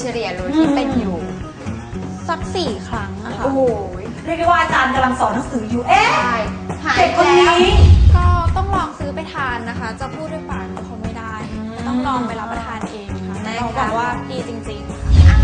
เฉลี่ยเลยที่เป็นอยู่ สักสี่ครั้งอะค่ะโอ้โหเรียกได้ว่าอาจารย์กำลังสอนหนังสืออยู่ เอ๊ะ ใช่หายเด็กไปคนแล้วนี้ก็ต้องลองซื้อไปทานนะคะ จะพูดด้วยปากก็คงไม่ได้ ต้องลองไปรับประทานเองค่ะนะคะเราบอกว่าดีจริงๆค่ะ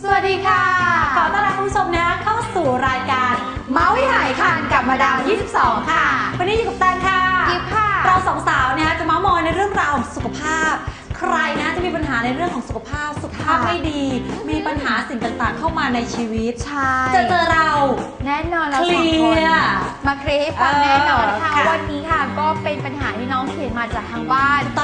สวัสดีค่ะ ขอต้อนรับคุณผู้ชมนะเข้าสู่รายการเมาส์วิหายคันกับมาดาม 22 ค่ะ วันนี้อยู่กับแตนค่ะ กิฟค่ะ เราสองสาวเนี่ยจะเมาส์มอยในเรื่องราวของสุขภาพ ใครนะจะมีปัญหาในเรื่องของสุขภาพ สุขภาพค่ะ ไม่ดี มีปัญหาสิ่งต่างๆ เข้ามาในชีวิต ใช่จะเจอเรา แน่นอนเราสองเคลีคนยร์มาเคลียร์ให้ฟังเออแน่นอนค่ะค่ะวันนี้ค่ะก็เป็นปัญหาที่น้องเขียนมาจากทางบ้านต้อง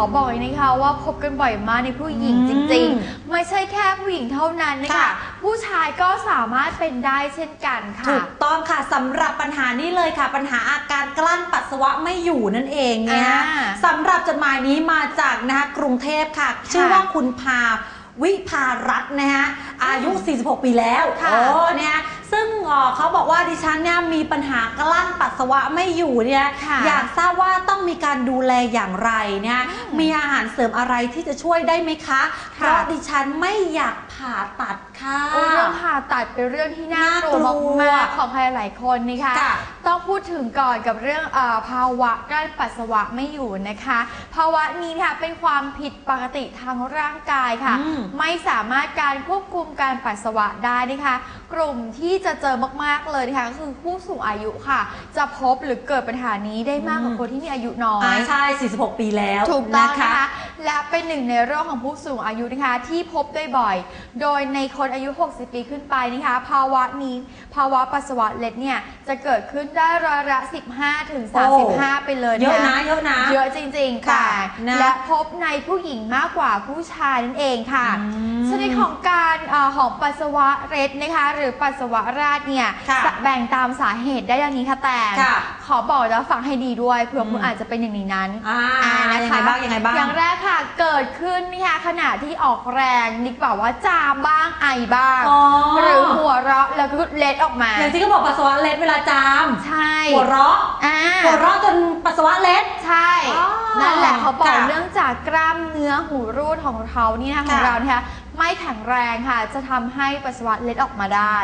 อบอกเลยนะคะว่าพบกันบ่อยมากในผู้หญิงอืมจริง ๆ ไม่ใช่แค่ผู้หญิงเท่านั้นนะคะ ค่ะ ผู้ชายก็สามารถเป็นได้เช่นกันค่ะถูกต้องค่ะสำหรับปัญหานี้เลยค่ะ ปัญหาอาการกลั้นปัสสาวะไม่อยู่นั่นเองเนี่ยอ่าสำหรับจดหมายนี้มาจากนะคะกรุงเทพค่ะ ชื่อว่าคุณพาวิภารัตน์นะคะอายุ 46 ปีแล้วค่ะ โอ้เนี่ย ซึ่งเอ่อเขาบอกว่าดิฉันเนี่ยมีปัญหากลั้นปัสสาวะไม่อยู่เนี่ยค่ะอยากทราบว่าต้องมีการดูแลอย่างไรเนี่ยมีอาหารเสริมอะไรที่จะช่วยได้ไหมคะ เพราะดิฉันไม่อยาก ผ่าตัดค่ะ เรื่องผ่าตัดเป็นเรื่องที่น่ากลัวน่ากลัวมากๆของใครหลายคนนะคะ ค่ะต้องพูดถึงก่อนกับเรื่องเออภาวะกลั้นปัสสาวะไม่อยู่นะคะ ภาวะนี้ค่ะเป็นความผิดปกติทางร่างกายค่ะ อืม ไม่สามารถการควบคุมการปัสสาวะได้นะคะ กลุ่มที่จะเจอมากๆเลยนะคะก็คือผู้สูงอายุค่ะ จะพบหรือเกิดปัญหานี้ได้มากกว่าคนที่มีอายุน้อยอ่าใช่ 46 ปีแล้วถูกต้องนะนะคะคะ และเป็นหนึ่งในโรคของผู้สูงอายุนะคะที่พบได้บ่อย โดยในคนอายุ 60 ปีขึ้นไปนะคะ ภาวะนี้ภาวะปัสสาวะเล็ดเนี่ย จะเกิดขึ้นได้ร้อยละ 15 ถึงโอ้35 ไปเลยเยอะนะเยอะนะ เยอะจริงๆค่ะค่ะ นะและพบในผู้หญิงมากกว่าผู้ชายนั่นเองค่ะ อืมชนิดของการเออของปัสสาวะเล็ดนะคะ หรือปัสสาวะราดเนี่ยค่ะจะแบ่งตามสาเหตุได้ดังนี้ค่ะแต่ค่ะขอบอกแล้วฟังให้ดีด้วยเผื่อคุณอืมอาจจะเป็นอย่างนี้นั้น อ่าอ่านะคะยังไงบ้างยังไงบ้าง อย่างแรกค่ะ เกิดขึ้นนะคะขณะที่ออกแรงนิกบอกว่าจามบ้างไอบ้าง อ๋อ หรือหัวเราะแล้วก็เล็ดออกมา อย่างที่เขาบอกปัสสาวะเล็ดเวลาจามใช่หัวเราะอ่าหัวเราะจนปัสสาวะเล็ด ใช่ อ๋อนั่นแหละเขาบอกค่ะเนื่องจากกล้ามเนื้อหูรูดของเขานี่นะของค่ะเราเนี่ย ไม่แข็งแรงค่ะ จะทำให้ปัสสาวะเล็ดออกมาได้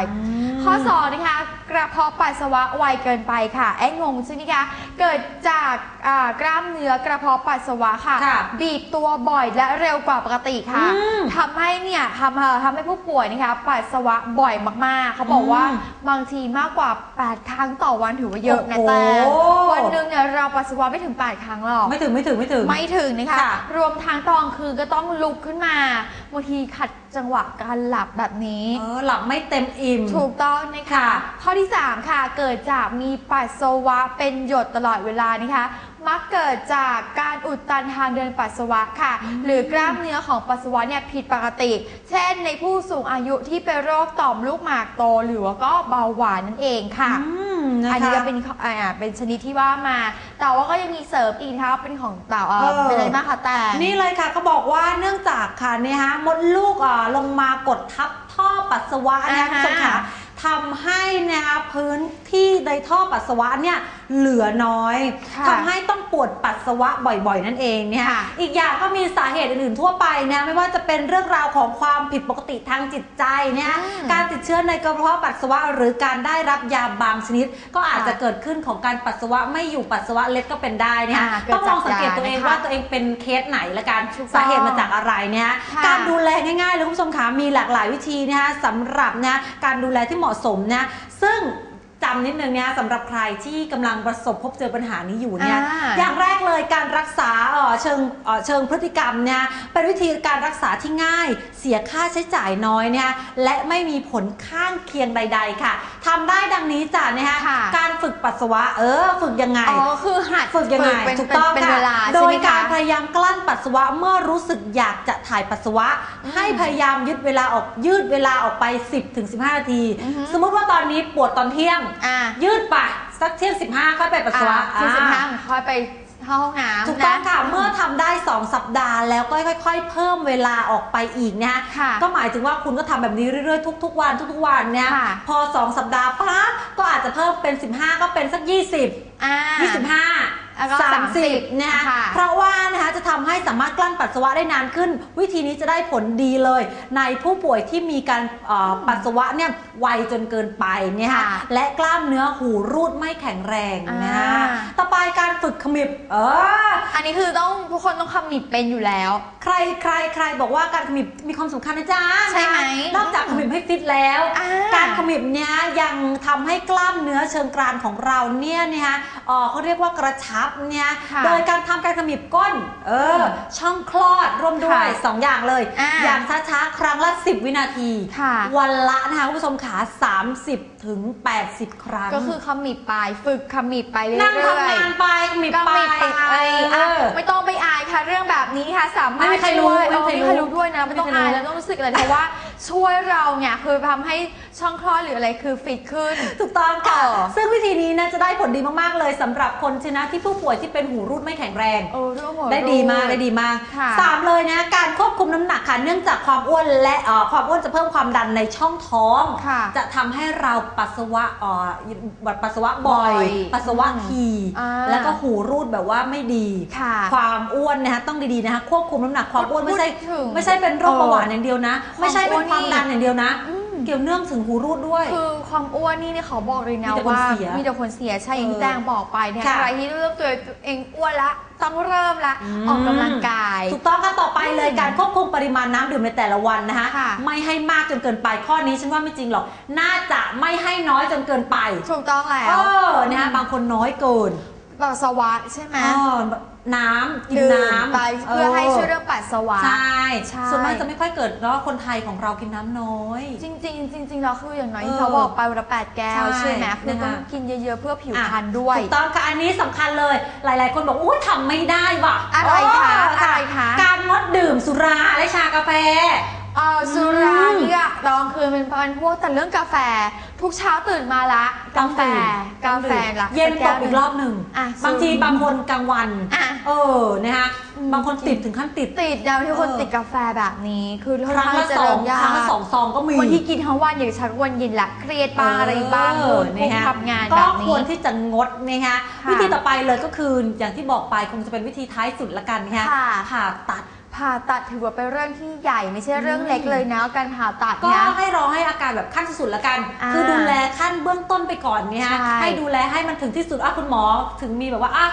มข้อสองนะคะกระเพาะปัสสาวะไวเกินไปค่ะไอ้งงใช่ไหมคะเกิดจากอ่ากล้ามเนื้อกระเพาะปัสสาวะค่ะ ค่ะบีบตัวบ่อยและเร็วกว่าปกติค่ะอืมทำให้เนี่ยทำเอ่อทำให้ผู้ป่วยนะคะปัสสาวะบ่อยมากๆ เขาบอกว่าอืมบางทีมากกว่า 8 ครั้งต่อวันถือว่าเยอะนะโอ้โห แต่วันหนึ่งเนี่ยเราปัสสาวะไม่ถึง 8 ครั้งหรอก ไม่ถึงไม่ถึงไม่ถึง ไม่ถึงนะคะ ค่ะรวมทางตอนคือก็ต้องลุกขึ้นมาบางทีขัดจังหวะการหลับแบบนี้เออหลับไม่เต็มอิ่ม ถูกต้องนะคะค่ะข้อที่ 3 ค่ะ เกิดจากมีปัสสาวะเป็นหยดตลอดเวลานะคะ มักเกิดจากการอุดตันทางเดินปัสสาวะค่ะ หรือกล้ามเนื้อของปัสสาวะเนี่ยผิดปกติ เช่นในผู้สูงอายุที่เป็นโรคต่อมลูกหมากโตหรือว่าก็เบาหวานนั่นเองค่ะอืมนะคะอันนี้ก็เป็นข้ออ่าเป็นชนิดที่ว่ามา แต่ว่าก็ยังมีเสริมอีกนะคะเป็นของเต่าเอ่อเออเป็นอะไรบ้างคะแต่ นี่เลยค่ะเขาบอกว่าเนื่องจากค่ะเนี่ยฮะมดลูกอ่าลงมากดทับท่อปัสสาวะนะอ่าคุณฮะผู้ชมค่ะทำให้นะคะพื้นที่ในท่อปัสสาวะเนี่ยเหลือน้อยค่ะทำให้ต้องปวดปัสสาวะบ่อยๆ นั่นเองเนี่ยค่ะอีกอย่างก็มีสาเหตุอื่นๆทั่วไปนะไม่ว่าจะเป็นเรื่องราวของความผิดปกติทางจิตใจเนี่ยอืมการติดเชื้อในกระเพาะปัสสาวะหรือการได้รับยาบางชนิด ก็อาจค่ะจะเกิดขึ้นของการปัสสาวะไม่อยู่ปัสสาวะเล็ดก็เป็นได้เนี่ยอ่าเกิดต้องลองสังเกตจากยาตัวเองนะคะว่าตัวเองเป็นเคสไหนละกันถูกต้องสาเหตุมาจากอะไรเนี่ยค่ะการดูแลง่ายๆเลยคุณผู้ชมคะมีหลากหลายวิธีนะคะสำหรับนะการดูแลที่เหมาะสมนะซึ่ง จำนิดนึงเนี่ยสำหรับใครที่กำลังประสบพบเจอปัญหานี้อยู่เนี่ยอ่าอย่างแรกเลยการรักษาเอ่อเชิงเอ่อเชิงพฤติกรรมเนี่ยเป็นวิธีการรักษาที่ง่าย เสียค่าใช้จ่ายน้อยเนี่ยและไม่มีผลข้างเคียงใด ๆ ค่ะทำได้ดังนี้จ้ะนะคะค่ะการฝึกปัสสาวะเออฝึกยังไงอ๋อคือหัดฝึกยังไงเป็นถูกต้องเป็นค่ะเวลาโดใช่ไหยมการคะพยายามกลั้นปัสสาวะเมื่อรู้สึกอยากจะถ่ายปัสสาวะอืมให้พยายามยืดเวลาออกยืดเวลาออกไป 10ถึง15 นาทีอือฮึสมมุติว่าตอนนี้ปวดตอนเที่ยงอ่า ยืดไปสักเที่ยง15ค่อยไปปัสสาวะที่สิบห้าอ่าค่อยไปเข้าห้องน้ำถูกต้องนค่ะ เมื่อทำได้ 2 สัปดาห์แล้วก็ค่อย ๆ เพิ่มเวลาออกไปอีกนะฮะค่ะก็หมายถึงว่าคุณก็ทำแบบนี้เรื่อยๆ ทุก ๆ วันทุกๆวันเนี่ยค่ะพอ 2 สัปดาห์ปั๊บก็อาจจะเพิ่มเป็น 15 ก็เป็นสัก 20 อ่า 25 แล้วก็30นะคะค่ะ เพราะว่านะคะจะทำให้สามารถกลั้นปัสสาวะได้นานขึ้น วิธีนี้จะได้ผลดีเลย ในผู้ป่วยที่มีการเอ่อปัสสาวะเนี่ยไวจนเกินไปเนี่ยค่ะค่ะและกล้ามเนื้อหูรูดไม่แข็งแรงนะคะอ่า ต่อไปการฝึกขมิบเออ อันนี้คือต้องทุกคนต้องคำมิบเป็นอยู่แล้ว ใครใครใครบอกว่าการขมิบมีความสำคัญนะจ๊ะใช่ไหมนอกจากขมิบให้ฟิตแล้ว อ่า การขมิบเนี่ยยังทำให้กล้ามเนื้อเชิงกรานของเราเนี่ยนะคะเอ่อเขาเรียกว่ากระชับเนี่ยค่ะโดยการทำการขมิบก้นเออช่องคลอดร่วมด้วยค่ะสองอย่างเลยอ่าอย่างช้าๆครั้งละ 10 วินาที ค่ะ วันละนะคะคุณผู้ชมขา30 ถึง 80 ครั้ง ก็คือคำมิบไป ฝึกคำมิบไปเรื่อยๆนั่งทำงานไปขมิบก็ไปไม่ไปเออเออะอไม่ต้องไปอายค่ะเรื่องแบบนี้ค่ะสามารถไม่มีใครรู้ช่วยไม่มีใครเออไม่มีใครรู้ด้วยนะไม่ไม่มีต้องใครรู้อายแล้วต้องรู้สึกอะไรเพราะว่า ช่วยเราเนี่ยคือทำให้ช่องคลอดหรืออะไรคือฟิตขึ้น ถูกต้องค่ะ เออ ซึ่งวิธีนี้นะจะได้ผลดีมาก ๆ เลยสำหรับคนชนะที่ผู้ป่วยที่เป็นหูรูดไม่แข็งแรงเออเรื่องหัวได้ดีมากได้ดีมากค่ะ สามเลยนะการควบคุมน้ำหนักค่ะเนื่องจากความอ้วนและเอ่อความอ้วนจะเพิ่มความดันในช่องท้อง ค่ะ จะทำให้เราปัสสาวะเอ่อปัสสาวะบ่อย บ่อยปัสสาวะทีอ่า แล้วก็หูรูดแบบว่าไม่ดี ค่ะ ความอ้วนนะคะต้องดีๆนะคะควบคุมน้ำหนักความอ้วนไม่ใช่พูดถึงไม่ใช่เป็นโรคเบาหวานอย่างเดียวนะความไม่ใช่เป็นความอ้วนนี่ดันอย่างเดียวนะอืมเกี่ยวเนื่องถึงหูรูดด้วย คือความอ้วนนี่เนี่ยเขาบอกเลยนะมีแต่คนว่าเสียมีแต่คนเสียใช่อย่างที่เออแตงบอกไปเนี่ยค่ะใครที่เริ่มตัวเองอ้วนละต้องเริ่มละอืมออกกำลังกาย ถูกต้องค่ะต่อไปเลยอืมการควบคุมปริมาณน้ำดื่มในแต่ละวันนะคะค่ะไม่ให้มากจนเกินไปข้อนี้ฉันว่าไม่จริงหรอกน่าจะไม่ให้น้อยจนเกินไป ถูกต้องแล้เอวอนะคะบางคนน้อยเกิน ปัสสาวะใช่ไหมเออน้ำกินดื่มน้ำไปเพื่อให้ช่วยเรื่องปัสสาวะ ใช่ใช่ส่วนมากจะไม่ค่อยเกิดเนาะคนไทยของเรากินน้ำน้อย จริงๆจริงๆแล้วคืออย่างน้อยเออที่เขาบอกไปวันละแปดแก้วใช่ใช่ไหมคือนะคะต้องกินเยอะๆเพื่อผิวอะพรรณด้วยถูกต้องค่ะอันนี้สำคัญเลย หลายๆ คนบอกอุ้ยทำไม่ได้ว่ะอะไรคะเอะไรคะการงดดื่มสุราและชากาแฟเออสุราเนี่ยลองคือเป็นพันพวกแต่เรื่องกาแฟ ทุกเช้าตื่นมาละ กาแฟกาแฟละเย็นตสักแวหอีงกรอบหนึ่งอะบางทีซึ่งบางคนกลางวันอะเออนะคะอืมบางคนติดถึงขั้นติดติดยาวที่คนเออติดกาแฟแบบนี้คือครั้งละจะสองเริ่มยาครั้งละกสองซองก็มีวันที่กินทั้งวันอย่างฉันวันเย็นละเครียดบ้างอะไรบ้างเอนู่อนพุ่งนะคะทำงานก็แบบคนี้วรที่จะงดนะคะค่ะวิธีต่อไปเลยก็คืออย่างที่บอกไปคงจะเป็นวิธีท้ายสุดละกันนะคะค่ะผ่าตัด ผ่าตัดถือว่าเป็นเรื่องที่ใหญ่ไม่ใช่เรื่องอืมเล็กเลยนะการผ่าตัดก็นะ ให้รอให้อาการแบบขั้นสุดๆละกัน อ่าคือดูแลขั้นเบื้องต้นไปก่อนเนี่ยใช่ให้ดูแลให้มันถึงที่สุดอะคุณหมอถึงมีแบบว่าอะ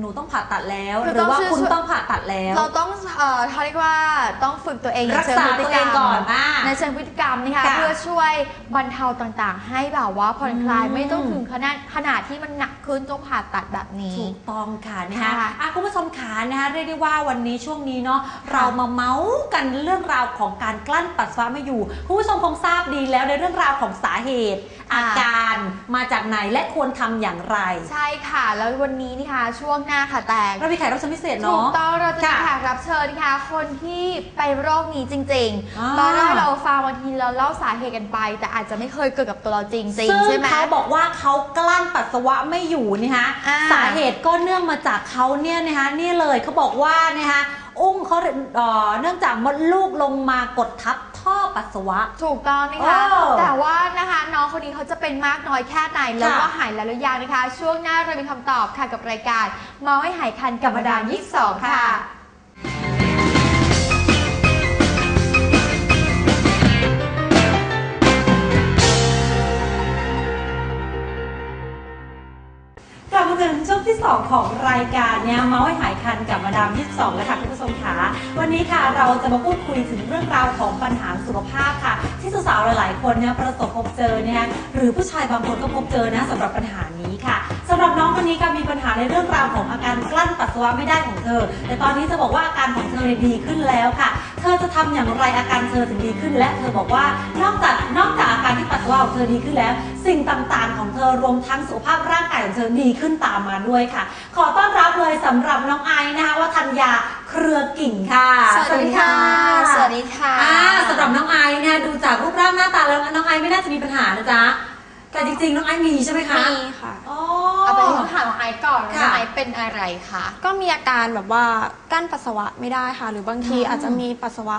หนูต้องผ่าตัดแล้วคือหรือว่าต้องคุณช่วยต้องผ่าตัดแล้ว เราต้องเอ่อเขาเรียกว่าต้องฝึกตัวเองในรักเชิงษาพฤตัติวกเอรรงมก่อนอ่าในเชิงพฤติกรรมนะคะค่ะเพื่อช่วยบรรเทาต่างๆ ให้แบบว่าผ่อนคลายอืมไม่ต้องถึงขนาดขนาดที่มันหนักขึ้นต้องผ่าตัดแบบนี้ถูกต้องค่ะนะคะค่ะอะคุณผู้ชมขานะคะเรียกได้ว่าวันนี้ช่วงนี้เนาะเรามาเมาส์กันเรื่องราวของการกลั้นปัสสาวะไม่อยู่คุณผู้ชมคงทราบดีแล้วในเรื่องราวของสาเหตุอ่าอาการมาจากไหนและควรทำอย่างไร ใช่ค่ะ แล้ววันนี้นะคะช่วงหน้าค่ะแตงเรามีแขกรับเชิญพิเศษถูเนาะกต้องเราจะมีค่ะแขกรับเชิญนะคะคนที่ไปโรคนี้จริงอ่าๆตอนแรกเราฟังบางทีเราเล่าสาเหตุกันไป แต่อาจจะไม่เคยเกิดกับตัวเราจริงๆซึ่ใช่งไหมเขาบอกว่าเขากลั้นปัสสาวะไม่อยู่นี่ฮะอ่าสาเหตุก็เนื่องมาจากเขาเนี่ยนะคะนี่เลยเขาบอกว่านะคะอุ้งเขาเอ่อเนื่องจากมดลูกลงมากดทับท่อ ปัสสาวะ ถูกต้องนะคะโอ้แต่ว่านะคะน้องคนนี้เขาจะเป็นมากน้อยแค่ไหนแล้วค่ะก็หายแล้วหรือยังนะคะ ช่วงหน้าเรามีคำตอบค่ะกับรายการเมาให้หายคันกับมาดามยี่สองค่ะ วงที่ 2 ของรายการเนี่ยเมาส์ให้หายคันกับมาดามที่2แล้วค่ะคุณผู้ชมคะวันนี้ค่ะเราจะมาพูดคุยถึงเรื่องราวของปัญหาสุขภาพค่ะ ที่สาวๆหลายๆ คนเนี่ยประสบพบเจอเนี่ยหรือผู้ชายบางคนก็พบเจอนะสำหรับปัญหานี้ค่ะสำหรับน้องคนนี้ค่ะมีปัญหาในเรื่องราวของอาการกลั้นปัสสาวะไม่ได้ของเธอ แต่ตอนนี้จะบอกว่าอาการของเธอเนี่ยดีขึ้นแล้วค่ะ เธอจะทำอย่างไรอาการเธอถึงดีขึ้น และเธอบอกว่านอกจากนอกจากอาการที่ปัสสาวะของเธอดีขึ้นแล้ว สิ่งต่างๆ ของเธอรวมทั้งสุขภาพร่างกายของเธอดีขึ้นตามมาด้วยค่ะ ขอต้อนรับเลยสำหรับน้องไอซ์นะคะว่าธัญญาเครือกิ่งค่ะ สวัสดีค่ะ สวัสดีค่ะอ่าสำหรับน้องไอซ์เนี่ยดูจากรูปร่างหน้าตาแล้วน้องไอซ์ไม่น่าจะมีปัญหานะจ๊ะแต่จริงๆน้องไอซ์มีใช่ไหมคะมีค่ะอ๋อ เอาไปถามน้องไอซ์ก่อนว่าน้ค่ะองไอซ์เป็นอะไรคะก็มีอาการแบบว่ากั้นปัสสาวะไม่ได้ค่ะ หรือบางทีอาจจะมีปัสสาวะ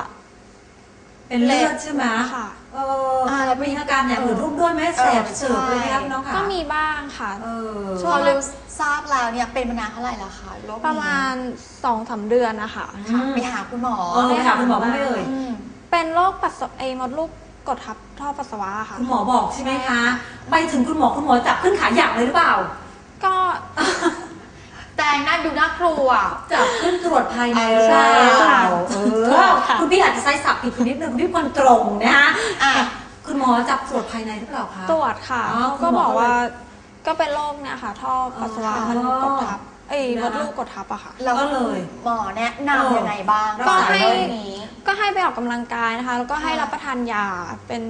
เป็นเลือดใช่ไหมค่ะ เอออ่าแล้วมีอาการอย่างอื่นร่วมด้วยไหมแสบเสือกเลยไหมครับน้องคะก็มีบ้างค่ะ เออพอรู้ทราบแล้วเนี่ยเป็นมานานเท่าไหร่แล้วคะโรคนี้ประมาณสองสามเดือนนะคะค่ะไปหาคุณหมอเออไปหาคุณหมอบ้างไหมเอ่ย อืม เป็นโรคปัสสาวะไอมดลูกกดทับท่อปัสสาวะค่ะ คุณหมอบอกใช่ไหมคะ ไปถึงคุณหมอคุณหมอจับขึ้นขาหยักเลยหรือเปล่า ก็ แต่น่าดูน่ากลัว จับขึ้นตรวจภายในใช่ค่ะเออค่ะคุณพี่อาจจะใช้ศัพท์ผิดคุณนิดนึงคุณพี่คนตรงนะคะอะคุณหมอจับตรวจภายในหรือเปล่าคะ ตรวจค่ะ อ๋อเขาก็คุณหมอบอกว่าก็เลยก็เป็นโรคเนี่ยค่ะ ท่อปัสสาวะอ๋อ มันกดทับเอ้ยนะมดลูกกดทับอะค่ะแล้วก็เลยหมอแนะนำยังไงบ้างก็ให้ เรื่องนี้ ก็ให้ไปออกกำลังกายนะคะ แล้วก็ให้ค่ะรับประทานยาเป็น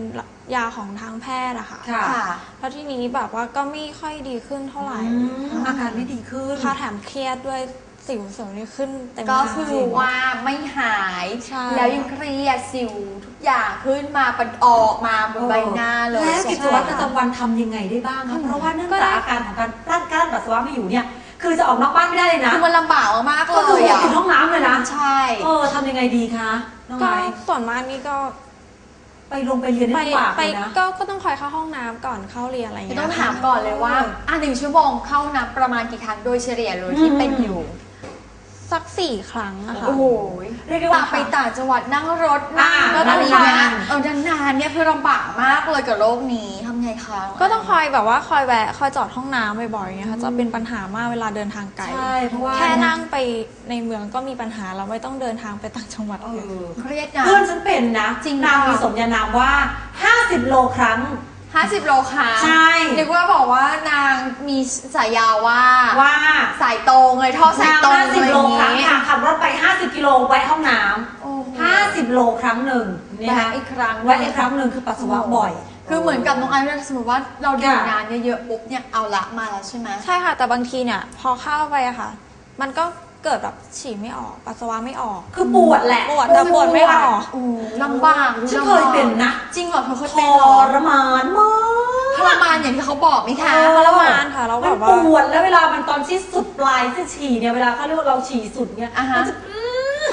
ยาของทางแพทย์อะค่ะค่ะค่ะ แล้วทีนี้แบบว่าก็ไม่ค่อยดีขึ้นเท่าไหร่อืมอาการไม่ดีขึ้น ค่าแถมเครียดด้วยสิวเสริมนี่ขึ้นเต็มก็หน้าคือว่าไม่หาย ใช่ แล้วยังเครียดสิวทุกอย่างขึ้นมาปันออกมาบนใบหน้าเลยแล้วกิจวัตรประจำวันทำยังไงได้บ้างคะเพราะว่าเนื่องจากอาการของการกลั้นกลั้นปัสสาวะไม่อยู่เนี่ย คือจะออกนอกบ้านไม่ได้เลยนะ คือมันลำบากมากๆเลก็คือยอะอยู่ห้องน้ำเลยนะ ใช่ เออทำยังไงดีคะน้องก็ไม้ส่วนมากนี่ก็ไปลงไปเรียนไปได้ลำบากไปเลยนะ ก็ก็ต้องคอยเข้าห้องน้ำก่อนเข้าเรียนอะไรอย่างจะเงี้ยต้องถามก่อนเลยว่าอะหนึ่งชั่วโมงเข้านับประมาณกี่ครั้งโดยเฉลี่ยเลยที่เป็นอยู่ สักสี่ครั้งอะค่ะ โอ้โหเรียกได้ว่าต่างไปต่างจังหวัดนั่งรถนั่งอ่ารถอะไรนานๆเงี้ยเออนานๆเนี่ยคือลำบากมากเลยกับโรคนี้ทำไงคะ ก็ต้องคอยแบบว่าคอยแวะคอยจอดห้องน้ำบ่อยๆอย่างเงี้ยค่ะจะเป็นปัญหามากเวลาเดินทางไกลใช่เพราะว่าแค่นั่งไปในเมืองก็มีปัญหาเราไม่ต้องเดินทางไปต่างจังหวัดเอเลยอเครียดนะเพื่อนฉันเป็นนะจริงนางค่ะมีสมญานามว่า 50 โลครั้ง 50 โลค่ะใช่ นึกว่าบอกว่านางมีสายยาวว่าว่าสายตรงเลยท่อสายนางตรงอะไร50อโลย่างครั้งงี้ค่ะขับรถไป 50 กิโลแวะห้องน้โอ้โหำ50 โลครั้งหนึ่งนี่แวะคะอีกครั้ง แวะอีกครั้งหนึ่งคือปัสสาวะบ่อย คือเหมือนกับน้องไอซ์เวลาสมมติว่าเราดื่มค่ะนานเยอะๆปุ๊บเนี่ยเอาละมาแล้วใช่ไหมใช่ค่ะ แต่บางทีเนี่ย พอเข้าไปอะค่ะ มันก็เกิดแบบฉี่ไม่ออกปัสสาวะไม่ออก คือปวดแหละปวดแต่ปวดไม่ออก โอ้ลำบากดูฉันลำเคบากยเป็นนะ จริงเหรอเธอเคยทเป็นเหรอรมานมากทรมานอย่างที่เขาบอกไหมคะเออทรมานค่ะแล้วมัแบนบว่าปวดแล้วเวลามันตอนที่สุดปลายที่ฉี่เนี่ยเวลาเขาเรียกว่าเราฉี่สุดเนี่ยอะฮะ มันจะ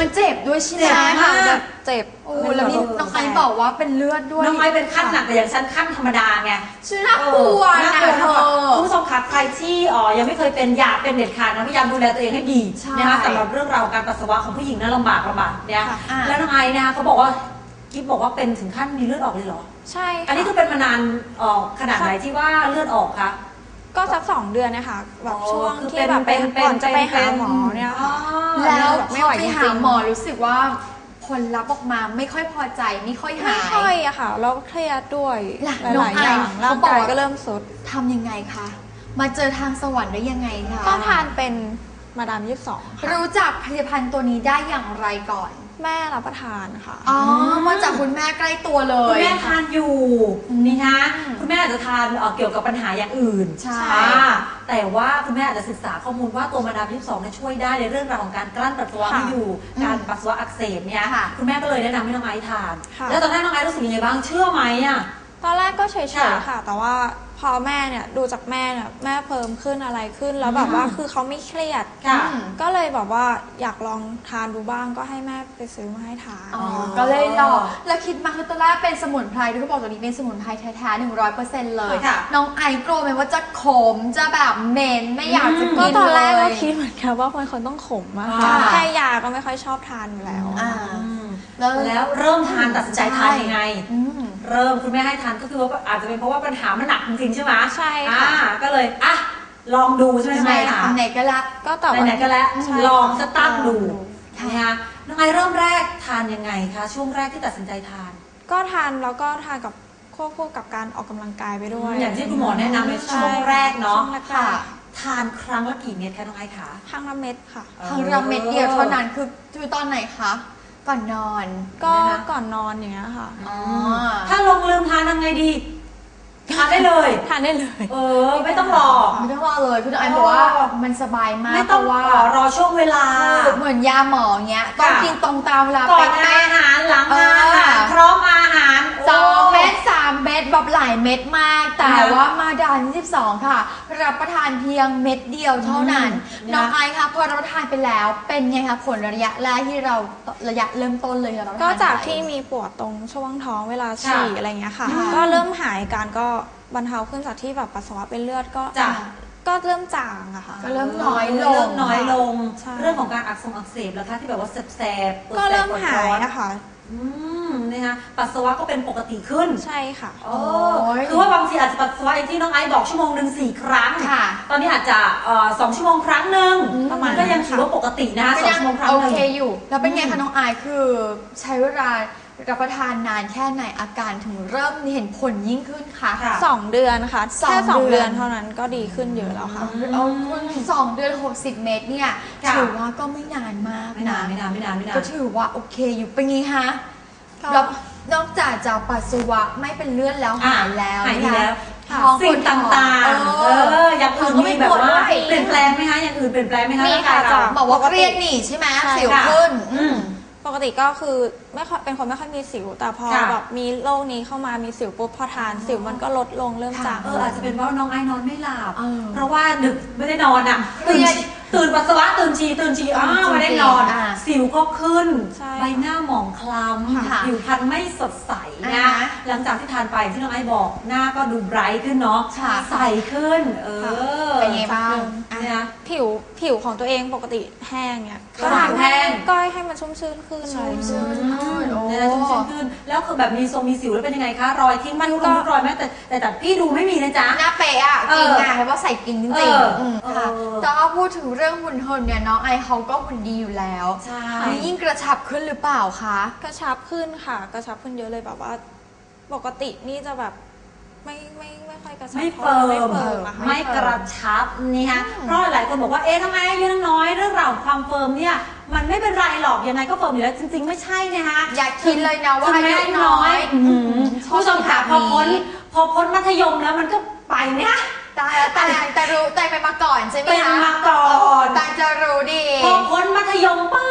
มันเจ็บด้วยใช่ไหมเจ็บใช่ค่ะมากจะเจ็บ โอ้แล้วนี่น้องไอซ์บอกว่าเป็นเลือดด้วยน้องไม้เป็นขั้นหนักแต่อย่างฉันขั้นธรรมดาไงชื่อน่ากลัวน่านะกลัวเธมากอคุณผู้ชมคะใครที่อ๋อยังไม่เคยเป็นอยากเป็นเด็ดขาดนะพยายามดูแลตัวเองให้ดีใช่นะคะสำหรับเรื่องราวการปัสสาวะของผู้หญิงนั้นลำบากลำบากเนี่ยค่ะอะ แล้วน้องไอ้นะคะเขาบอกว่ากิ๊บบอกว่าเป็นถึงขั้นมีเลือดออกเลยเหรอ ใช่ค่ะอันนี้คือเป็นมานานเออขนาดไหนที่ว่าเลือดออกคะ ก็สักสองเดือนนะคะแบบอ๋อช่วงคือที่แบบไปเป็นเป็นก่อนจะไปเป็นหาหมอเนี่ยค่ะ แล้วแบบพไม่อไหวไปจริงๆหาหมอรู้สึกว่าผลลัพธ์ออกมาไม่ค่อยพอใจไม่ค่อยไม่หายค่อยอะค่ะแล้วเครียดด้วยล่ะหลายๆอย่างน้องไอซ์ร่างเขาบอกกายว่า ก็เริ่มสุด ทำยังไงคะ มาเจอทางสวรรค์ได้ยังไงคะก็ทานเป็นมาดามยี่สิบสองค่ะรู้จักผลิตภัณฑ์ตัวนี้ได้อย่างไรก่อน แม่รับประทานค่ะ อ๋อมาจากคุณแม่ใกล้ตัวเลคุณยแม่ทานอยู่นี่นะอืมคุณแม่อาจจะทานเอ่อเกี่ยวกับปัญหาอย่างอื่นใช่ อ่าแต่ว่าคุณแม่อาจจะศึกษาข้อมูลว่าตัวมาดามยี่สองเนี่ยช่วยได้ในเรื่องราวของการกลั้นปัสสาวะค่ะไม่อยู่ การปัสสาวะอักเสบเนี่ยค่ะ คุณแม่ก็เลยแนะนำให้น้องไอซ์ทาน ค่ะ แล้วตอนแรกน้องไอซ์รู้สึกยังไงบ้างเชื่อไหมอะ ตอนแรกก็เฉยค่ะๆค่ะ แต่ว่า พอแม่เนี่ยดูจากแม่เนี่ยแม่เพิ่มขึ้นอะไรขึ้นแล้วแบบว่าอืมคือเขาไม่เครียด ค่ะอืมก็เลยแบบว่าอยากลองทานดูบ้างก็ให้แม่ไปซื้อมาให้ทาน อ๋อ ก็เลยลองแล้วคิดมาคือตอนแรกเป็นสมุนไพรที่เขาบอกตัวนี้เป็นสมุนไพรแท้ๆหนึ่งร้อยเปอร์เซ็นต์เลย ค่ะ น้องไอซ์กลัวไหมว่าจะขมจะแบบเหม็นไม่อยากจะอืมกินก็ตอนแรกเลก็ยคิดเหมือนกันว่ามันคนต้องขมอะค่ะค่ะ แค่ยาก็ไม่ค่อยชอบทานอยู่แล้ว อ่าอืมแล้ว แล้วเริ่มทานตัดสินใจทานยังไง อืม เริ่มคุณแม่ให้ทานก็คือว่าอาจจะเป็นเพราะว่าปัญหามันหนักจริงๆใช่ไหมใช่ค่ะ อ่าก็เลยอะลองดูใช่ไหมไหนแม่คะไหนก็ละก็แต่ว่า ไหนๆก็แล้วใช่ลองสตั้งดูค่ะ นะคะน้องไอเริ่มแรกทานยังไงคะช่วงแรกที่ตัดสินใจทานก็ทานแล้วก็ทานกับควบคู่กับการออกกำลังกายไปด้วยอย่างที่คุณหมอแนะนำในใช่วงแรกเนาะช่วงแรกค่ะทานครั้งละกี่เม็ดคะน้องไอคะข้างละเม็ดค่ะ ทางเราเม็ดเดียวเท่านั้นคือคือตอนไหนคะ ก่อนนอนก็นะคะก่อนนอนอย่างเงี้ยค่ะ อ๋อ ถ้าลงลืมทานทำไงดี ทานได้เลย ทานได้เลย เออ ไม่ต้องรอ ไม่ต้องรอเลยคือน้องไอซ์บอกว่ามันสบายมากไม่ต้องเพราะว่ารอรอช่วงเวลาคือเหมือนยาหมอเงี้ยต้องค่ะกินตรงตามเวลาก่อนเป๊ะอาหารหลังเอออาหารพร้อมอาหารสสองเม็ดสามเม็ดแบบหลายเม็ดมาก แต่นะคะว่ามาดาน22 ค่ะ รับประทานเพียงเม็ดเดียวเท่านั้นอืมน้องนะคะไอซ์คะพอรับประทานไปแล้วเป็นไงคะผลระยะแรกที่เราระยะเริ่มต้นเลยเรารับประทานก็จากไป ที่มีปวดตรงช่วงท้องเวลาฉี่ค่ะอะไรเงี้ยค่ะค่ะ ก็เริ่มหายการก็บรรเทาขึ้นจากที่แบบปัสสาวะเป็นเลือดก็จ้ะ ก็เริ่มจางอะค่ะ ก็เริ่มน้อยลงเริ่มน้อยลง ใช่ เรื่องของการอักเสบอักเสบแล้วคะที่แบบว่าแสบๆปวดก็แสบเริ่มปวดหาร้ยอนนะคะอืมนะคะปัสสาวะก็เป็นปกติขึ้นใช่ค่ะ โอ้คือว่าบางทีอาจจะปัสสาวะอย่างที่น้องไอซ์บอกชั่วโมงหนึ่งสี่ครั้ง ค่ะ ตอนนี้อาจจะเอ่อสองชั่วโมงครั้งหนึ่งประมาณก็ยังนั้นถือค่ะว่าปกตินะคะก็สองยังชั่วโมงครั้งโอหนึ่ง เคอยู่ แล้วเป็นไงอืคะมน้องไอซ์คือใช้เวลา รับประทานนานแค่ไหนอาการถึงเริ่มเห็นผลยิ่งขึ้นคะค่ะ สองเดือนค่ะสองแค่สองเดืเดืออนนเท่านั้นก็ดีขึ้นเยอะแล้วค่ะ เอาคุณสองเดือน 60 เมตรเนี่ยค่ะ ถือว่าก็ไม่นานมากไม่นานไม่นานไม่นานไม่นาน ก็ถือว่าโอเคอยู่เป็นไงคะก็ แล้วนอกจากจะปัสสาวะไม่เป็นเลือดแล้วอะหายแล้วหายดีแล้วท้องสิ่งปวดท้อต่างเอๆเออ อ อย่างอื่นท้องก็ไม่มีแบบปวดว่าด้วยเปลี่ยนแปลงไหมคะ อย่างอื่นเปลี่ยนแปลงไหมคะมีร่างค่ะกายเราจะบอกว่าเครียดหนีใช่ไหมใช่สิวค่ะขึ้นอืม ปกติก็คือไม่ค่อยเป็นคนไม่ค่อยมีสิว แต่พอค่ะ แบบมีโรคนี้เข้ามามีสิวปุ๊บพอทานสิวมันก็ลดลงเริ่มค่ะจางเอออาจจะเป็นเพราะน้องไอ้นอนไม่หลับ เออเพราะว่าดึกไม่ได้นอนอะเครีตื่นยด ตื่นปัสสาวะตื่นชีตื่นชีอ้าวไม่ได้นอน อ่าสิวก็ขึ้น ใช่ใบหน้าหมองคล้ค่ะำผิวพรรณไม่สดใสอ่านะฮะหลังจากที่ทานไปที่น้องไอ้บอกหน้าก็ดูไบรท์ขึ้นเนาะค่ะ ใสขึ้น เออเป็นไงบ้างเนี่ย ผิวผิวของตัวเองปกติแห้งเนี่ยก็ทำแห้ง ก็ให้มันชุ่มชื้นขึ้นหน่อยชุ่มชื้นโอ้ เนี่ยชุ่มชื้นขึ้นแล้วคือแบบมีทรงมีสิวแล้วเป็นยังไงคะรอยทิ้งมันก็รอยไหมแต่แต่แต่พี่ดูไม่มีนะจ๊ะ หน้าเป๊ะอะเอจริงอไงเพราะว่าใส่กินจเอริงอๆอืมเออค่ะแต่ว่าพูดถึงเรื่องหุ่นเหินเนี่ยน้องไอเขาก็หุ่นดีอยู่แล้วใช่นี่ยิ่งกระชับขึ้นหรือเปล่าคะ กระชับขึ้นค่ะ กระชับขึ้นเยอะเลยแบบว่า ปกตินี่จะแบบไม่ไม่ไม่ค่อยกระชับไม่ท่าเฟิไหร่ร์มไม่เฟิร์มอะค่ะไม่กระชับนี่ฮะเพราะหลายคนบอกว่าเอ๊ะทำไมอายุน้อยเรื่องราวของความเฟิร์มเนี่ยมันไม่เป็นไรหรอกยังไงก็เฟิร์มอยู่แล้วจริง ๆ ไม่ใช่นะคะอย่าคิดเลยนะว่าถึงอาแม้ยุน้อยอืมชอบผู้ชมค่ะแบบพอพ้นนี้พอพ้นมัธยมแล้วมันก็ไปเนี่ย ตายแล้วแต่แต่รู้แต่ไปมาก่อนใช่ไหมเป็นคะมาก่อนแต่จะรู้ดีพอพ้นมัธยมปั๊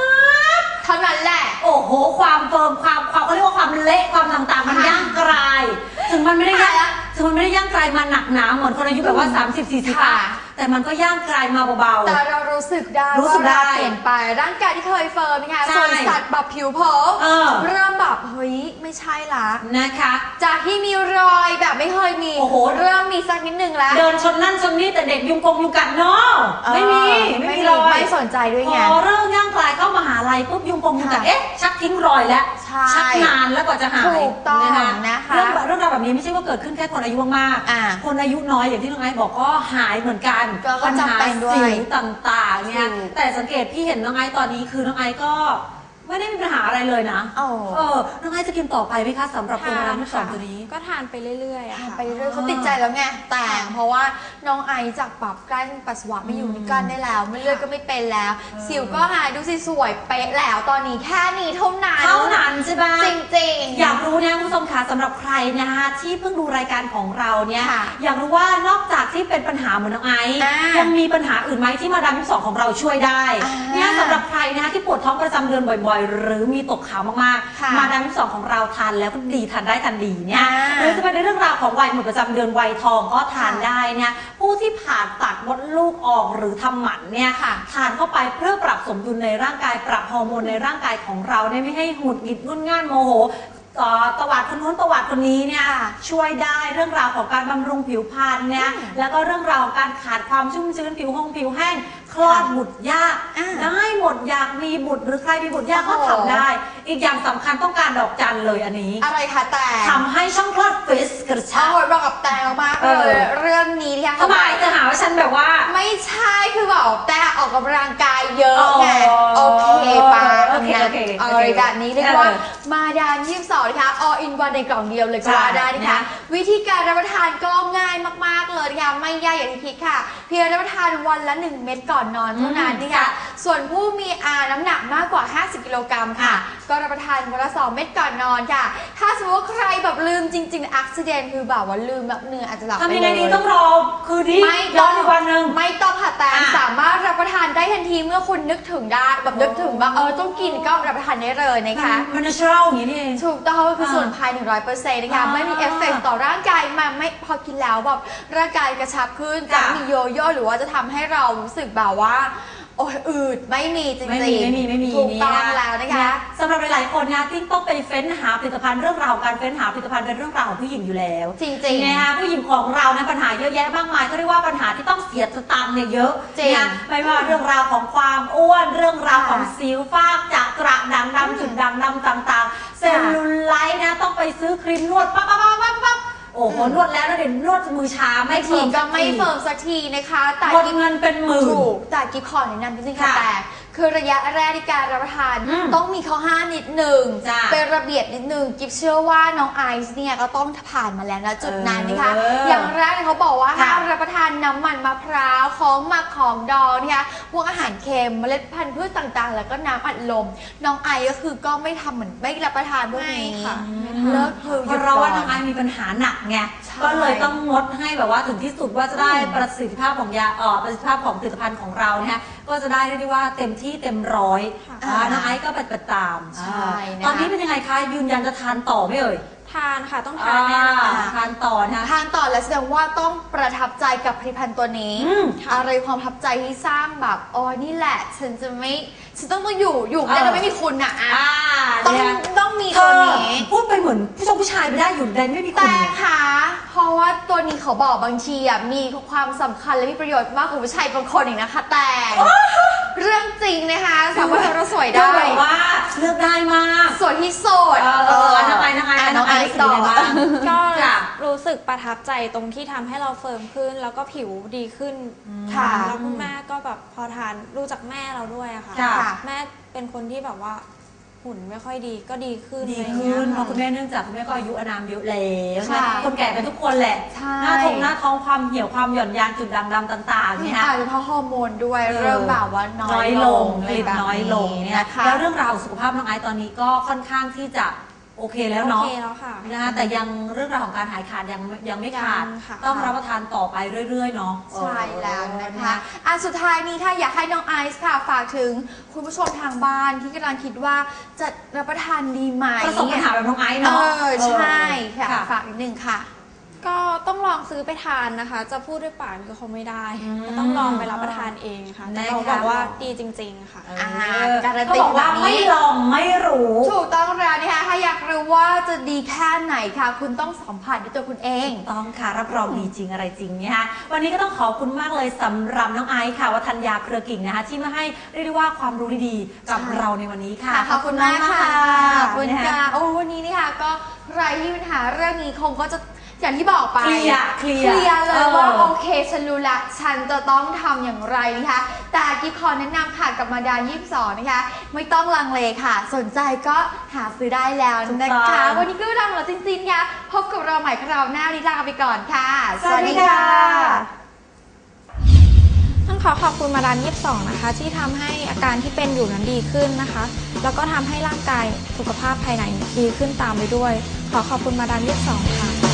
บเท่านั้นแหละ โอ้โห ความเฟิร์มความความเขาเรียกว่าความเละความต่างๆ มันค่ะย่างกราย ถึงมันไม่ได้ย่างค่ะถึงมันไม่ได้ย่างกรายมาหนักหนาเหมือนคนอายุแบบว่า 30 40ค่ะอะแต่มันก็ย่างกรายมาเบาแต่เรารู้สึกได้รู้สึกว่าเราได้เปลี่ยนไป ร่างกายที่เคยเฟิร์มนะคะใช่ส่วนสัตว์แบบผิวเผอเออเริ่มแบบ เฮ้ยไม่ใช่ละๆนะคะ จากที่มีรอยแบบไม่เคยมีโอ้โห เริ่มมีสักนิดนึงแล้วเดินชนนั่นชนนี่แต่เด็กยุงกงยุงกัดเนาะไม่มีไม่มีรอยไม่สนใจด้วยพไงอเริ่มย่างกลายเข้ามหาลัยปุ๊บยุงกงยุงกัดค่ะเอ๊ะชักทิ้งรอยแล้วใช่ชักนานแล้วกว่าจะหายถูกต้องนะคะนะคะเรื่องแบบเรื่องราวแบบนี้ไม่ใช่ว่าเกิดขึ้นแค่คนอายุมากอ่าคนอายุน้อยอย่างที่น้องไอซ์บอกก็หายเหมือนกันก็ก็ปัญหาจำเป็นด้วยสิวต่างๆเนี่ยถูกแต่สังเกตพี่เห็นน้องไอซ์ตอนนี้คือน้องไอซ์ก็ ไม่ได้มีปัญหาอะไรเลยนะโอ้เออน้องไอซ์จะกินต่อไปไหมคะสำหรับตัวน้ำที่สองตัวนี้ ก็ทานไปเรื่อยๆอะทานค่ะ ไปเรื่อยเขาติดใจแล้วไงแต่งเพราะว่าน้องไอจากปรับกลั้นปัสสาวะไม่อยู่นี่กลั้นได้แล้วไม่เลือดก็ไม่เป็นแล้ว สิวก็หายดูสิสวยเป๊ะแล้วตอนนี้แค่นี้เท่านั้นเท่านั้นใช่ปะ จริงๆ อยากรู้นะคุณผู้ชมคะสำหรับใครนะคะที่เพิ่งดูรายการของเราเนี่ยค่ะอยากรู้ว่านอกจากที่เป็นปัญหาเหมือนน้องไอซ์อ่ายัยังมีปัญหาอื่นไหมที่มาดามที่สองของเราช่วยได้อ่าเนี่ยสำหรับใครนะคะที่ปวดท้องประจำเดือนบ่อยๆหรือมีตกขาวมากค่ะๆมาดามที่สองของเราทานแล้วก็ดีทานได้ทานดีเนี่ยอ่าหรือจะเป็นในเรื่องราวของวัยหมดประจำเดือนวัยทองก็ทานค่ะได้เนี่ยผู้ที่ผ่าตัดมดลูกออกหรือทำหมันเนี่ยค่ะทานเข้าไปเพื่อปรับสมดุลในร่างกายปรับฮอร์โมนในร่างกายของเราเนี่ยไม่ให้หงุดหงิดงุนง่านโมโหต่อตวาดคนนู้นตวาดคนนี้เนี่ยช่วยได้เรื่องราวของการบำรุงผิวพรรณเนี่ยอืมแล้วก็เรื่องราวของการขาดความชุ่มชื้นผิวหงผิวแห้ง คลอดบุตรยากอ่าได้หมดอยากมีบุตรหรือใครมีบุตรยากก็โอ้โห ทำได้ อีกอย่างสำคัญต้องการดอกจันเลยอันนี้อะไรคะแต่ทำให้ช่องคลอดฟิสกระชอชับบบอกกับแตงมากๆเอเลอยเรื่องนี้ที่ทำไมจะหาว่าฉันแบบว่า ไม่ใช่คือแบบแต่ออกกำลังกายเยอะไงอ๋โออเคปะโอเคโอเคเอาโอเคแบบนี้เรียกเออว่ามาดานยี่สิบสองนะคะ all in one ในกล่องเดียวเลยก็ว่าได้นะใช่คะ นะ วิธีการรับประทานก็ง่ายมากๆเลยนะคะไม่ยากอย่างที่คิดค่ะ เพียงรับประทานวันละ 1 เม็ดก่อนนอนเท่านั้นนะคะส่วนผู้มีอาน้ำหนักมากกว่า 50 กิโลกรัมค่ะ ก็รับประทานวันละ2เม็ดก่อนนอนค่ะ ถ้าสมมติว่าใครแบบลืมจริงๆอักซิเดนคือแบบว่าลืมแบบเหนื่อยอาจจะหลับไปทำเลยยังไงดีต้องรอคือดีไม่ย้อนอีกวันหนึ่ง ไม่ต้องค่ะแต่อะสามารถรับประทานได้ทันทีเมื่อคุณนึกถึงได้แบบนึกถึงว่าเออต้องกินก็รับประทานได้ได้เลยนะคะ มัน natural อย่างนี้นี่เอง ถูกต้องก็คืออ่าส่วนภาย100%นะคะอ่าไม่มีเอฟเฟกต์ต่อร่างกายมาไม่พอกินแล้วแบบร่างกายกระชับขึ้นจะค่ะมีโยโย่หรือว่าจะทำให้เรารู้สึกแบบว่าโอ้ยอืดไม่มีจริงๆไม่มีไม่มีไม่มีถูกต้องนี่แล้วนะคะสำหรับหลายๆคนนะที่ต้องไปเฟ้นหาผลิตภัณฑ์เรื่องราวการเฟ้นหาผลิตภัณฑ์เป็นเรื่องราวของผู้หญิงอยู่แล้ว จริงๆนะคะผู้หญิงของเรานะปัญหาเยอะแยะมากมายเขาเรียกว่าปัญหาที่ต้องเสียสตังค์เนี่ยเยอะจริงนะไม่ว่าเรื่องราวของความอ้วนเรื่องราวค่ะของสิวฟ้ากจากกระด่างดำจุดด่างดำต่างๆเซลลูไลท์นะต้องไปซื้อครีมนวดปั๊บปั๊บปั๊บปั๊บปั๊บโอ้โหนวดแล้วนะเดี๋ยวนวดมือชาไม่ไม่ทีเฟิร์มก็ไม่สัทีเฟิร์มสักทีนะคะแต่หมดกิ๊บเงินเป็นหมื่น ถูกแต่กิ๊บขอแนะนำจริงๆค่ะค่ะแต่ คือระยะแรกในการรับประทานอืมต้องมีข้อห้ามนิดหนึ่งจ้ะเป็นระเบียบนิดหนึ่งกิ๊บเชื่อว่าน้องไอซ์เนี่ยก็ต้องผ่านมาแล้วนะจุดนั้นนะคะ เออออย่างแรกเขาบอกว่าค่ะห้ามรับประทานน้ำมันมะพร้าวของหมักของดองนะคะพวกอาหารเค็มเมล็ดพันธุ์พืชต่างๆ แล้วก็น้ำอัดลม น้องไอซ์ก็คือก็ไม่ทำเหมือนไม่รับประทานพวกนี้ไม่ค่ะ เลิกคือหเพยุดราะว่าก่น้องไออนซ์มีปัญหาหนักไง ใช่ก็เลยต้องงดให้แบบว่าถึงที่สุดว่าจะได้อืมประสิทธิภาพของยาเอ่อประสิทธิภาพของผลิตภัณฑ์ของเรานะฮะก็จะได้เรียกได้ว่าเต็มที่เต็มร้อยค่ะ อ่าน้องไอซ์ก็ปฏิบัติตามใช่นะคะ ตอนนี้เป็นยังไงคะยืนยันจะทานต่อไหมเอ่ยทานค่ะต้องทานแน่นอน อ่าทานต่อนะคะทานต่อแล้วแสดงว่าต้องประทับใจกับผลิตภัณฑ์ตัวนี้ อืม อะไรความประทับใจที่สร้างแบบอ๋อนี่แหละ ฉันจะไม่ฉันต้องต้องอยู่อยู่ไม่ได้เออโดยไม่มีคุณอะอะอ่าต้องเนี่ยต้องมีเธตัวอนี้ พูดไปเหมือนผู้ชมผู้ชายไม่ได้อยู่ในไม่มีคุณ แต่ค่ะเพราะว่าตัวนี้เขาบอกบางทีอะมีความสำคัญและมีประโยชน์มากกว่าผู้ชายบางคนอีกนะคะ แต่ เรื่องจริงนะคะสามารถทำเราสวยเธได้อแบบว่าเลือกได้มากสวยที่สุดเออเออน้องไอซ์น้องไอซ์ะน้องไอซ์เป็นต่อยังไงบ้างก็จ้ะรู้สึกประทับใจตรงที่ทำให้เราเฟิร์มขึ้น แล้วก็ผิวดีขึ้นค่ะ แล้วคุณแม่ก็แบบพอทานรู้จักแม่เราด้วยอะค่ะ ค่ะ แม่เป็นคนที่แบบว่า หุ่นไม่ค่อยดีก็ดีขึ้นดีอะไรขึ้เงี้นยเพราะคุณแม่เนื่องจากคุณแม่ก็อายุอานามเยอะแล้วใช่นะคนแก่เป็นทุกคนแหละ ใช่ หน้าทงหน้าท้องความเหี่ยวความหย่อนยานจุดด่างดำต่างๆเนี่ยอาฮะจจะเพราะฮอร์โมนด้วยเออเริ่มแบบว่าน้น้ออยยลลงงผลิตน้อยลงเนี่ยนะคะ แล้วเรื่องราวของสุขภาพน้องไอซ์ตอนนี้ก็ค่อนข้างที่จะ โอเคแล้วโอเนาะเคแล้วค่ะ นะคะแต่ยังเรื่องราวของการหายขาดยังยังไม่ขาด ยังค่ะ ต้องรับประทานต่อไปเรื่อย ๆ เนาะใช่แล้วนะเออคะอันสุดท้ายนี้ถ้าอยากให้น้องไอซ์ค่ะฝากถึงคุณผู้ชมทางบ้านที่กำลังคิดว่าจะรับประทานดีไหมประสบปัญหาแบบน้องไอซ์เอเนาะอใช่ค่ะค่ะฝากนิดนึงค่ะ ก็ต้องลองซื้อไปทานนะคะ จะพูดด้วยปากก็คงไม่ได้อืมก็ต้องลองไปรับประทานเองค่ะนะคะเราบอกว่าดีจริง ๆ ค่ะ อ่าเออการันตีเขาบอกว่าแบบนี้ไม่ลองไม่รู้ ถูกต้องแล้วนะคะถ้าอยากรู้ว่าจะดีแค่ไหนค่ะ คุณต้องสัมผัสด้วยตัวคุณเอง ต้องค่ะรับรองดีจริงอะไรจริงเนี่ยค่ะวันนี้ก็ต้องขอบคุณมากเลยสำหรับน้องไอซ์ค่ะวัฒนยาเครือกิ่งนะคะ ที่มาให้เรียกได้ว่าความรู้ดีๆกับใช่เราในวันนี้ค่ะค่ะขอบคุณมากค่ะขอบคุณน ค่ะ โอ้วันนี้นี่ค่ะก็ใครที่มีปัญหาเรื่องนี้คงก็จะ อย่างที่บอกไปเคลียร์เคลียร์เคลียร์เลยเออว่าโอเคฉันรู้ละฉันจะต้องทำอย่างไรนะคะแต่กิ๊บขอแนะนำค่ะกับมาดา22นะคะ ไม่ต้องลังเลค่ะ สนใจก็หาซื้อได้แล้วนะคะ วันนี้ก็เวลาของเราจริงๆค่ะพบกับเราใหม่คราวหน้าลิลาไปก่อนค่ะ ต้องขอขอบคุณมาดาม22นะคะ ที่ทำให้อาการที่เป็นอยู่นั้นดีขึ้นนะคะ แล้วก็ทำให้ร่างกายสุขภาพภายในดีขึ้นตามไปด้วย ขอขอบคุณมาดาม22